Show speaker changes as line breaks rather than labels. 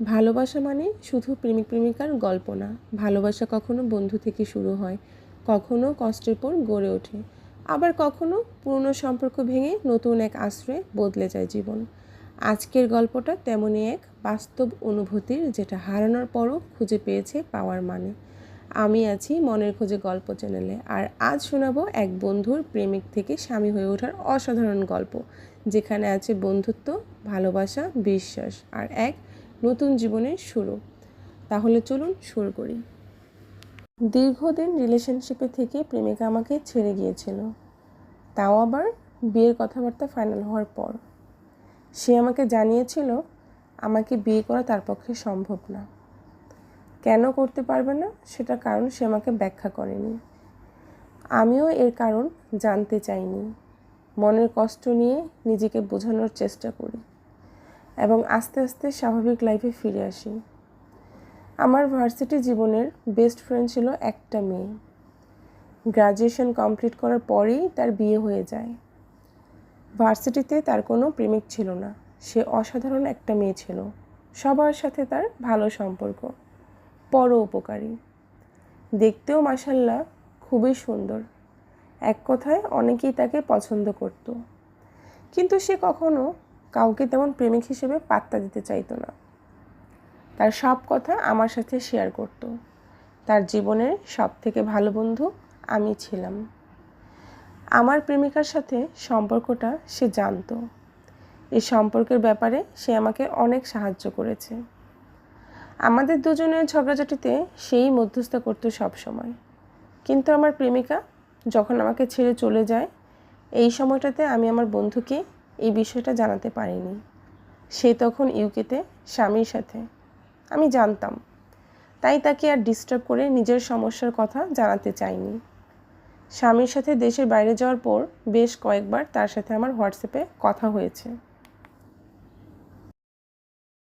ভালোবাসা মানে শুধু প্রেমিক প্রেমিকার গল্প না, ভালোবাসা কখনো বন্ধু থেকে শুরু হয়, কখনো কষ্টের পর গড়ে ওঠে, আবার কখনো পুরনো সম্পর্ক ভেঙে নতুন এক আশ্রয়ে বদলে যায় জীবন। আজকের গল্পটা তেমনই এক বাস্তব অনুভূতির যেটা হারানোর পরও খুঁজে পেয়েছে পাওয়ার মানে। আমি আছি মনের খোঁজে গল্প চ্যানেলে, আর আজ শোনাবো এক বন্ধুর প্রেমিক থেকে স্বামী হয়ে ওঠার অসাধারণ গল্প, যেখানে আছে বন্ধুত্ব, ভালোবাসা, বিশ্বাস, আর এক নতুন জীবনের শুরু। তাহলে চলুন শুরু করি। দীর্ঘদিন রিলেশনশিপে থেকে প্রেমিকা আমাকে ছেড়ে গিয়েছিল। তাও আবার বিয়ের কথাবার্তা ফাইনাল হওয়ার পর। সে আমাকে জানিয়েছিল, আমাকে বিয়ে করা তার পক্ষে সম্ভব না। কেন করতে পারবে না? সেটা কারণ সে আমাকে ব্যাখ্যা করেনি। আমিও এর কারণ জানতে চাইনি। মনের কষ্ট নিয়ে নিজেকে বোঝানোর চেষ্টা করি। এবং আস্তে আস্তে স্বাভাবিক লাইফে ফিরে আসি। আমার ভার্সিটি জীবনের বেস্ট ফ্রেন্ড ছিল একটা মেয়ে। গ্রাজুয়েশন কমপ্লিট করার পরেই তার বিয়ে হয়ে যায়। ভার্সিটিতে তার কোনো প্রেমিক ছিল না। সে অসাধারণ একটা মেয়ে ছিল। সবার সাথে তার ভালো সম্পর্ক। পর উপকারী। দেখতেও মাসাল্লাহ খুবই সুন্দর। এক কথায় অনেকেই তাকে পছন্দ করত। কিন্তু সে কখনো কাউকে তেমন প্রেমিক হিসেবে পাত্তা দিতে চাইতো না। তার সব কথা আমার সাথে শেয়ার করত। তার জীবনের সব থেকে ভালো বন্ধু আমি ছিলাম। আমার প্রেমিকার সাথে সম্পর্কটা সে জানতো। এই সম্পর্কের ব্যাপারে সে আমাকে অনেক সাহায্য করেছে। আমাদের দুজনের ঝগড়াঝাটিতে সেই মধ্যস্থতা করতো সব সময়। কিন্তু আমার প্রেমিকা যখন আমাকে ছেড়ে চলে যায়, এই সময়টাতে আমি আমার বন্ধুকে এই বিষয়টা জানাতে পারিনি। সে তখন ইউকেতে স্বামীর সাথে। আমি জানতাম। তাই তাকে আর ডিস্টার্ব করে নিজের সমস্যার কথা জানাতে চাইনি। স্বামীর সাথে দেশের বাইরে যাওয়ার পর বেশ কয়েকবার তার সাথে আমার হোয়াটসঅ্যাপে কথা হয়েছে।